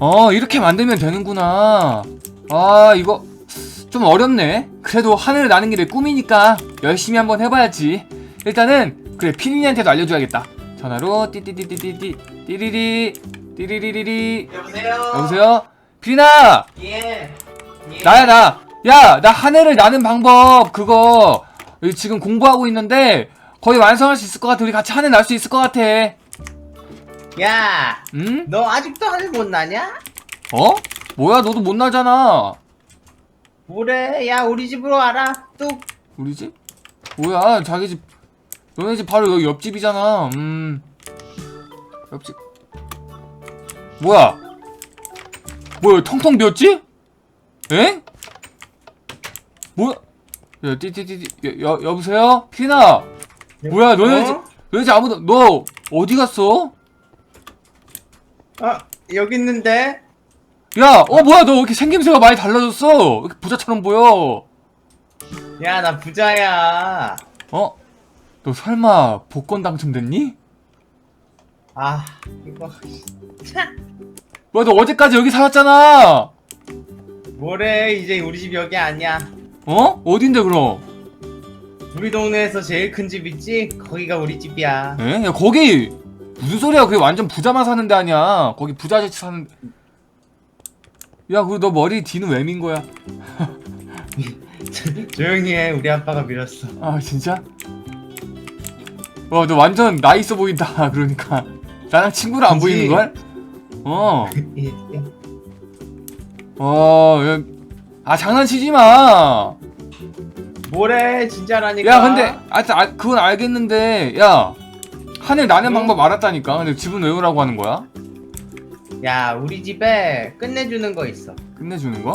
어 이렇게 만들면 되는구나 아 이거 좀 어렵네 그래도 하늘을 나는 게 내 꿈이니까 열심히 한번 해봐야지 일단은 그래 피디님한테도 알려줘야겠다 전화로 띠띠띠띠띠띠 띠리리 띠리리리리 여보세요? 여보세요? 피디나 예. 예. 나야 나. 야, 나 하늘을 나는 방법 그거 지금 공부하고 있는데 거의 완성할 수 있을 것 같아. 우리 같이 하늘 날 수 있을 것 같아. 야, 응? 너 아직도 하늘 못 나냐? 어? 뭐야, 너도 못 날잖아. 뭐래? 야, 우리 집으로 와라. 뚝. 우리 집? 뭐야, 자기 집. 너네 집 바로 여기 옆집이잖아. 음. 옆집. 뭐야? 뭐야, 텅텅 비었지? 에? 뭐야? 야, 띠띠띠띠. 여, 여, 여보세요? 피나. 뭐야, 너네 집, 어? 너네 집 아무도, 너 어디 갔어? 어, 여기 있는데? 야, 어, 뭐야, 너왜 이렇게 생김새가 많이 달라졌어? 왜 이렇게 부자처럼 보여? 야, 나 부자야. 어? 너 설마 복권 당첨됐니? 아, 이거. 참. 뭐야, 너 어제까지 여기 살았잖아! 뭐래? 이제 우리 집 여기 아니야. 어? 어딘데, 그럼? 우리 동네에서 제일 큰 집 있지? 거기가 우리 집이야. 에? 야, 거기, 무슨 소리야? 그게 완전 부자만 사는 데 아니야. 거기 부자 재치 사는, 야, 그리고 너 머리 뒤는 왜 민 거야? 조용히 해. 우리 아빠가 밀었어. 아, 진짜? 와, 너 완전 나이 있어 보인다, 그러니까. 나랑 친구랑 안 그치? 보이는걸? 어. 어, 야, 아, 장난치지 마! 뭐래? 진짜라니까. 야 근데 아, 아 그건 알겠는데 야 하늘 나는 응? 방법 알았다니까 근데 집은 왜 오라고 하는 거야? 야, 우리 집에 끝내주는 거 있어. 끝내주는 거?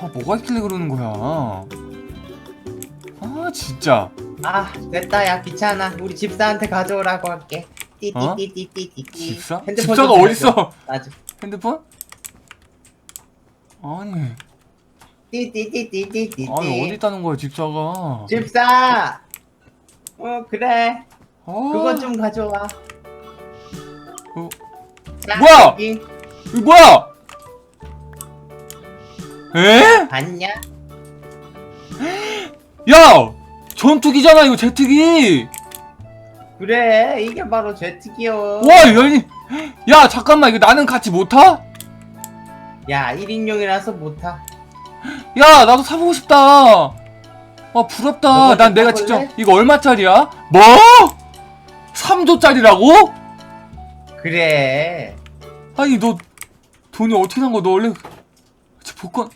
아 뭐가 있길래 그러는 거야 아 진짜 아, 됐다. 야, 귀찮아. 우리 집사한테 가져오라고 할게. 띠띠띠띠띠띠. 집사? 핸드폰 집사가 좀 어딨어 맞아. 핸드폰? 아니 띠띠띠띠띠띠. 아니 어디 있다는 거야 집사가 집사. 어 그래. 아, 그거 좀 가져와. 어, 자, 뭐야? 여기. 이거 뭐야 에? 봤냐? 야 전투기잖아 이거 제트기 그래. 이게 바로 제트기요. 와 연이 야 잠깐만 이거 나는 같이 못 타? 야 1인용이라서 못 타. 야 나도 사보고 싶다 아 부럽다 난좀 내가 사볼래? 직접 이거 얼마짜리야? 뭐? 3조짜리라고? 그래. 아니 너 돈이 어떻게 난 거야 너 원래 저 복권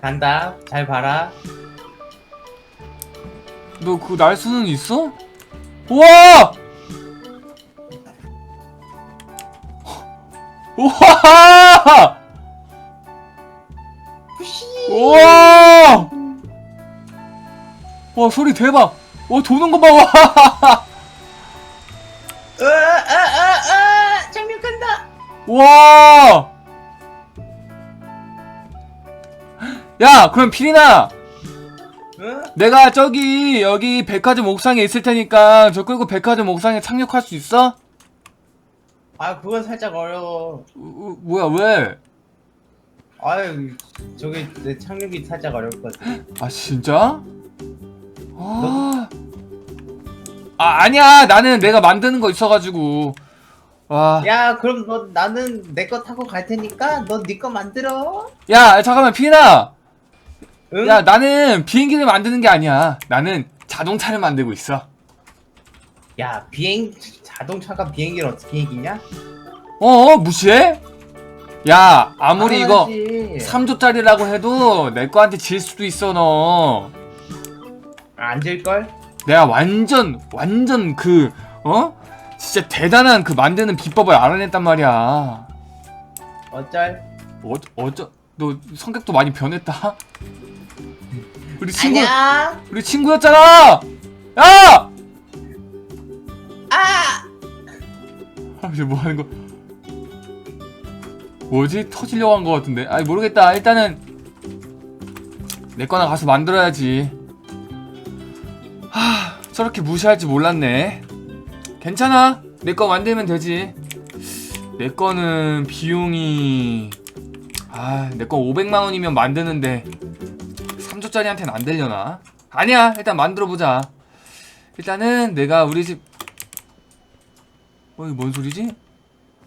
간다. 잘 봐라. 너 그거 날 수는 있어? 우와! 우와! 우와! 와 소리 대박 와 도는 거 봐 와! 어어어어 착륙한다. 와! 야, 그럼 피리나, 어? 내가 저기 여기 백화점 옥상에 있을 테니까 저 끌고 백화점 옥상에 착륙할 수 있어? 아 그건 살짝 어려워. 우, 우, 뭐야 왜? 아유 저기 내 착륙이 살짝 어렵거든. 아 진짜? 아, 아 아니야 나는 내가 만드는 거 있어가지고 와, 야 그럼 너 나는 내 거 타고 갈 테니까 너 네 거 만들어. 야 잠깐만 피리나, 응? 야 나는 비행기를 만드는 게 아니야 나는 자동차를 만들고 있어. 야 비행 자동차가 비행기를 어떻게 이기냐? 어 무시해? 야 아무리 이거 당연하지. 3조짜리라고 해도 내 거한테 질 수도 있어 너 안 질 걸? 내가 완전 완전 그 어? 진짜 대단한 그 만드는 비법을 알아냈단 말이야 어쩔? 어, 어쩌 너 성격도 많이 변했다 우리 친구 아니야. 우리 친구였잖아 야! 아! 아, 이제 뭐 하는 거 뭐지? 터지려고 한 거 같은데 아니 모르겠다 일단은 내 거나 가서 만들어야지 하 저렇게 무시할 줄 몰랐네 괜찮아 내 거 만들면 되지 내 거는 비용이 아, 내 거 500만 원이면 만드는데 3조짜리한테는 안 되려나? 아니야, 일단 만들어 보자. 일단은 내가 우리 집 어, 이뭔 소리지?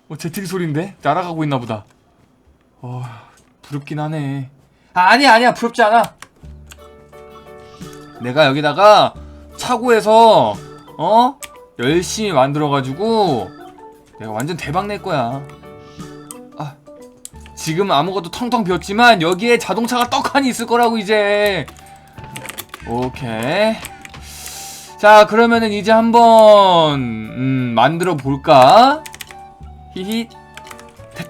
어, 제트기 소리인데? 날아가고 있나 보다. 어, 부럽긴 하네. 아, 아니야, 아니야, 부럽지 않아. 내가 여기다가 차고에서 어 열심히 만들어가지고 내가 완전 대박 낼 거야. 아 지금 아무것도 텅텅 비었지만 여기에 자동차가 떡하니 있을 거라고 이제. 오케이. 자 그러면은 이제 한번 음, 만들어 볼까? 히히.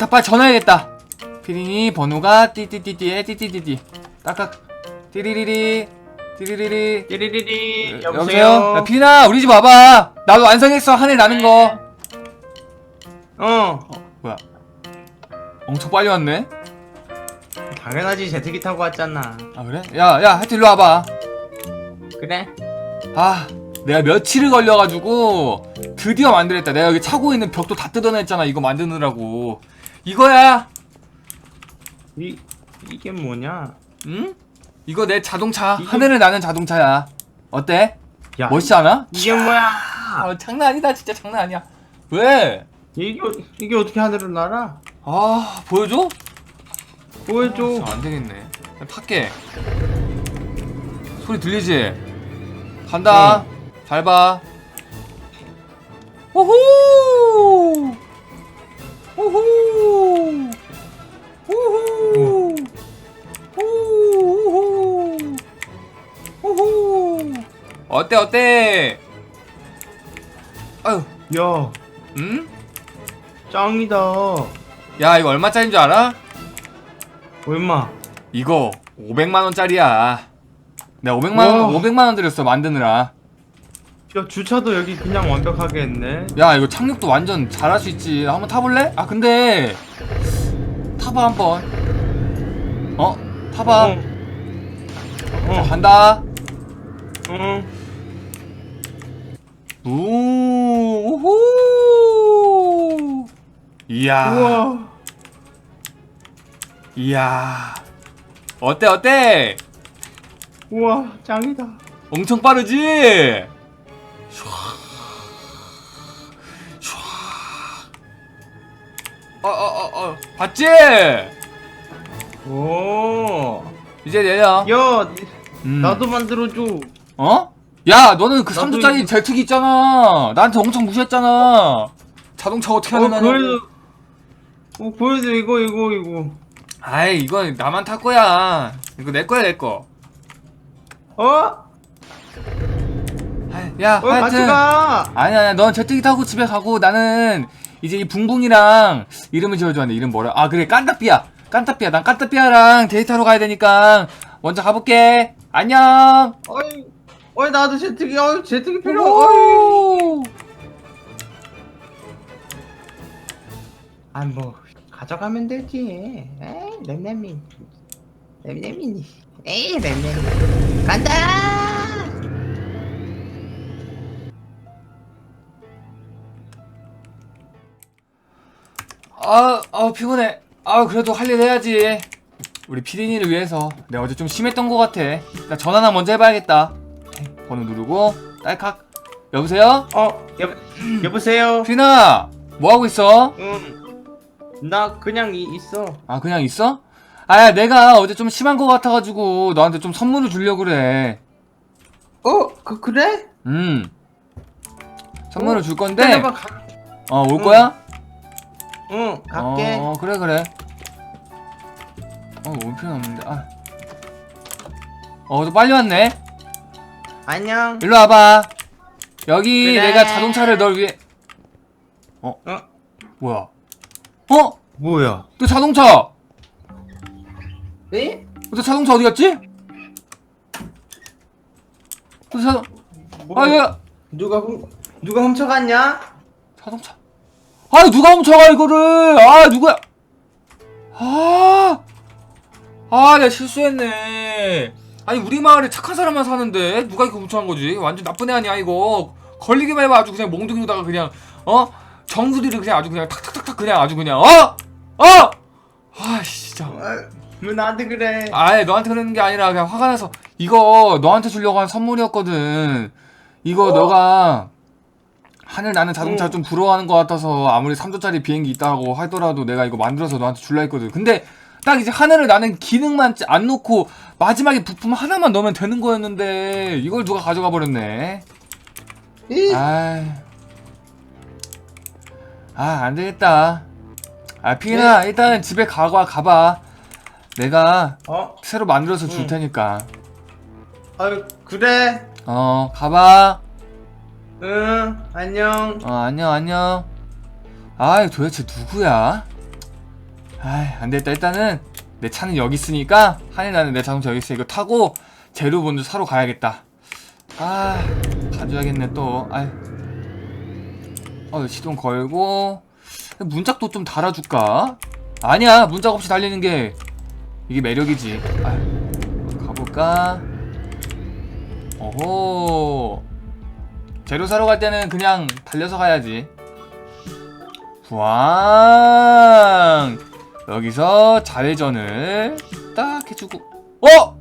빨리 전화해야겠다. 피디니 번호가 띠띠띠띠에 띠띠띠띠 딱딱 띠리리리 띠리리리 띠리리리 여- 여보세요? 야, 피나 우리 집 와봐. 나도 완성했어 하늘 나는 거. 어 뭐야? 엄청 빨리 왔네. 당연하지 제트기 타고 왔잖아 아 그래? 야, 야, 하여튼 일로 와봐. 그래? 아, 내가 며칠을 걸려가지고 드디어 만들었다. 내가 여기 차고 있는 벽도 다 뜯어냈잖아. 이거 만드느라고. 이거야. 이 이게 뭐냐 응? 이거 내 자동차. 이거- 하늘을 나는 자동차야. 어때? 야 멋있지 않아? 이게 뭐야 아, 장난 아니다. 진짜 장난 아니야. 왜? 이게 어- 이게 어떻게 하늘을 날아 아, 보여줘? 보여줘 아, 안 되겠네. 그냥 탈게. 소리 들리지? 간다. 잘 봐. 오호! 오호! 어때 어때? 아유, 야 응? 짱이다 야 이거 얼마짜리인 줄 알아? 얼마 이거 500만 원짜리야. 내가 500만 원, 우와. 500만 원 들였어 만드느라. 야 주차도 여기 그냥 완벽하게 했네 야 이거 착륙도 완전 잘할 수 있지. 한번 타볼래? 아 근데 타봐 한번. 어? 타봐. 어. 자, 어. 간다. 어. 우 오호. 이야. 우와 이야. 어때 어때? 우와 짱이다 엄청 빠르지? 어어어어 봤지? 오. 이제 내려. 야, 음. 나도 만들어줘. 어? 야 너는 그 나도 3조짜리 이거- 제트기 있잖아. 나한테 엄청 무시했잖아. 자동차 어떻게 어, 하는 거냐고. 그래도, 어, 그래도 이거, 이거, 이거. 아이 이건 나만 탈 거야. 이거 내 거야 내 거. 어? 야 어, 같이 하여튼 가. 아니 아니야 넌 제트기 타고 집에 가고 나는 이제 이 붕붕이랑 이름을 지어줘야 돼 이름 뭐라 아 그래 깐따삐야 깐따삐야 난 깐따삐야랑 데이트하러 가야 되니까 먼저 가볼게 안녕 어이, 어이, 나도 제트기, 어이, 제트기 필요, 어이. 오! 아, 뭐, 가져가면 되지. 에이, 램램이. 램램이니. 에이, 램램이. 간다! 아, 아 피곤해 아 그래도 할 일 해야지 우리 피디니를 위해서 내가 어제 좀 심했던 것 같아 나 전화나 먼저 해봐야겠다 번호 누르고 딸칵 여보세요? 어, 여, 여보세요? 피나 뭐하고 있어? 응. 나 그냥 이, 있어. 아 그냥 있어? 아야 내가 어제 좀 심한 것 같아가지고 너한테 좀 선물을 주려고 그래 어, 그, 그래? 음 선물을 어, 줄 건데 기다려봐, 가, 어 올 응. 거야? 응, 갈게. 어, 어 그래 그래 어올 필요는 없는데 아. 어너 빨리 왔네 안녕. 일로 와봐 여기 그래. 내가 자동차를 널 위해 어? 어? 뭐야 어? 뭐야? 너 자동차 네? 너 자동차 어디 갔지? 너 자... 뭐, 아 야 누가 훔, 누가 훔쳐갔냐? 자동차. 아 누가 훔쳐가 이거를? 아 누가? 아, 아 내가 실수했네. 아니 우리 마을에 착한 사람만 사는데 누가 이거 훔쳐간 거지? 완전 나쁜 애 아니야 이거? 걸리기만 해봐 아주 그냥 몽둥이로다가 그냥 어 정수리를 그냥 아주 그냥 탁탁탁탁 그냥 아주 그냥 어? 어? 아 진짜 아, 왜 나한테 그래? 아예 너한테 그러는 게 아니라 그냥 화가 나서 이거 너한테 주려고 한 선물이었거든 이거 어? 너가 하늘 나는 자동차 응. 좀 부러워하는 것 같아서 아무리 3조짜리 비행기 있다고 하더라도 내가 이거 만들어서 너한테 줄라 했거든 근데 딱 이제 하늘을 나는 기능만 찌- 안 놓고 마지막에 부품 하나만 넣으면 되는 거였는데 이걸 누가 가져가 버렸네 이, 아, 아, 안 되겠다. 아, 피나 일단 집에 가봐, 가봐. 내가 어? 새로 만들어서 줄 응. 테니까. 아유 그래. 어, 가봐. 응 안녕. 어, 안녕, 안녕. 아이, 도대체 누구야? 아이, 안 되겠다. 일단은 내 차는 여기 있으니까, 하늘 나는 내 자동차 여기 있으니까 이거 타고 재료 먼저 사러 가야겠다. 아, 가져야겠네, 또. 아이. 어, 시동 걸고. 문짝도 좀 달아줄까? 아니야, 문짝 없이 달리는 게 이게 매력이지. 아, 가볼까? 오호. 재료 사러 갈 때는 그냥 달려서 가야지. 부앙! 여기서 자회전을 딱 해주고. 어!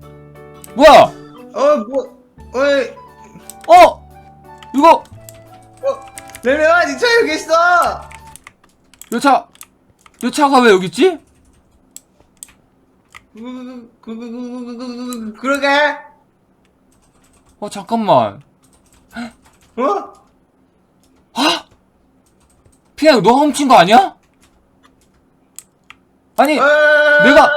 뭐야! 어뭐 어이 어! 이거! 레레야 니차 여기 있어. 요 차! 요 차가 왜 여기 있지? 그, 그 그 그 그 그 그 그러게. 어, 잠깐만. 어? 아! 이거 너가 훔친 거 아니야? 아니, 어, 내가-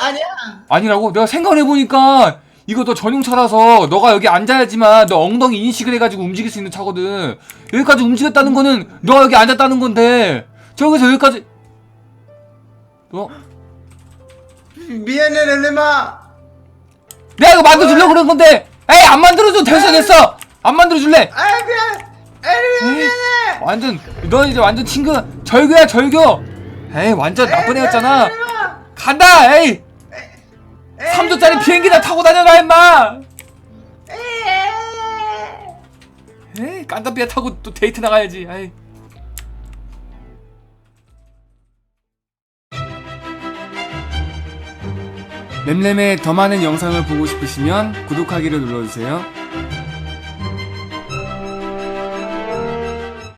아니야. 아니라고? 내가 생각해보니까 이거 너 전용 차라서 너가 여기 앉아야지만 너 엉덩이 인식을 해가지고 움직일 수 있는 차거든. 여기까지 움직였다는 거는 너가 여기 앉았다는 건데 저기서 여기까지 너 미안해 레레마. 내가 이거 만들어주려고 그런 건데 에이 안 만들어줘 됐어 됐어 안 만들어줄래 아 미안. 에이 에이, 미안해. 완전 너 이제 완전 친구 절교야 절교 에이 완전 나쁜 애였잖아. 간다 에이 3조짜리 비행기나 타고 다녀라 임마 에이 깐다비아 타고 또 데이트 나가야지 에이. 램램의 더 많은 영상을 보고 싶으시면 구독하기를 눌러주세요.